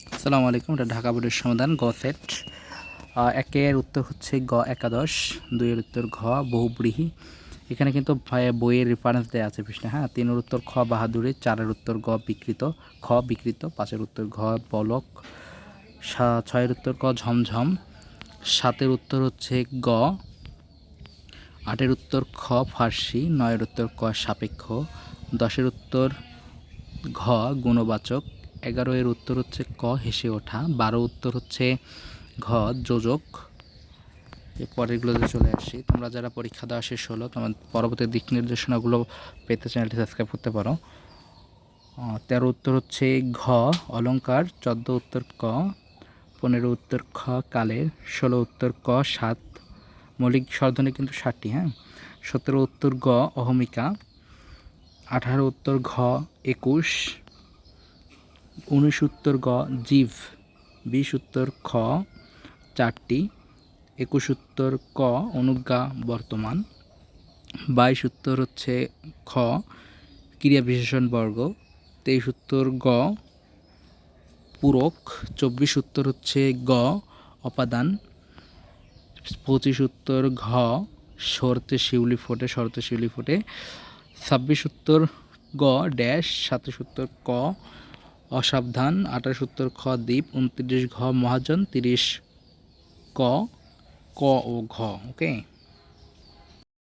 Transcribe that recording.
আসসালামু আলাইকুম, এটা ঢাকা বোর্ডের সমাধান, গ সেট। একের উত্তর হচ্ছে গ একাদশ, দুইয়ের উত্তর ঘ, বহুব্রীহি। এখানে কিন্তু বইয়ের রেফারেন্স দেওয়া আছে পৃষ্ঠে হ্যাঁ? তিনের উত্তর খ বাহাদুরি চারের উত্তর গ, বিকৃত, খ, বিকৃত, পাঁচের উত্তর ঘ, বলক। ছয়ের উত্তর ক, ঝমঝম। সাতের উত্তর হচ্ছে গ। আটের উত্তর খ, ফার্সি। নয়ের উত্তর ক, সাপেক্ষ। দশের উত্তর ঘ, গুণবাচক। এগারো এর উত্তর হচ্ছে ক, হেসে ওঠা। বারো উত্তর হচ্ছে ঘ, যোজক। পরেরগুলোতে চলে আসি। তোমরা যারা পরীক্ষা দেওয়া শেষ হলো তোমার পরবর্তী দিক নির্দেশনাগুলো পেতে চ্যানেলটি সাবস্ক্রাইব করতে পারো। তেরো উত্তর হচ্ছে ঘ অলঙ্কার চোদ্দ উত্তর ক, পনেরো উত্তর খ, কালের। ষোলো উত্তর ক, সাত। মৌলিক স্বরধ্বনি কিন্তু ষাটটি হ্যাঁ? সতেরো উত্তর গ, অহমিকা। আঠারো উত্তর ঘ, একুশ। উনিশ উত্তর গ জীব বিশ উত্তর খ চারটি একুশ উত্তর ক অনুজ্ঞা বর্তমান বাইশ উত্তর হচ্ছে খ ক্রিয়া বিশেষণ বর্গ তেইশ উত্তর গ পূরক চব্বিশ উত্তর হচ্ছে গ অপাদান পঁচিশ উত্তর ঘ শরতে শিউলি ফোটে, শরতে শিউলি ফোটে ছাব্বিশ উত্তর গ ড্যাশ সাতাশ উত্তর ক অসাবধান আঠাশ উত্তর খ দ্বীপ উনত্রিশ ঘ মহাজন তিরিশ ক ক ও ঘ ওকে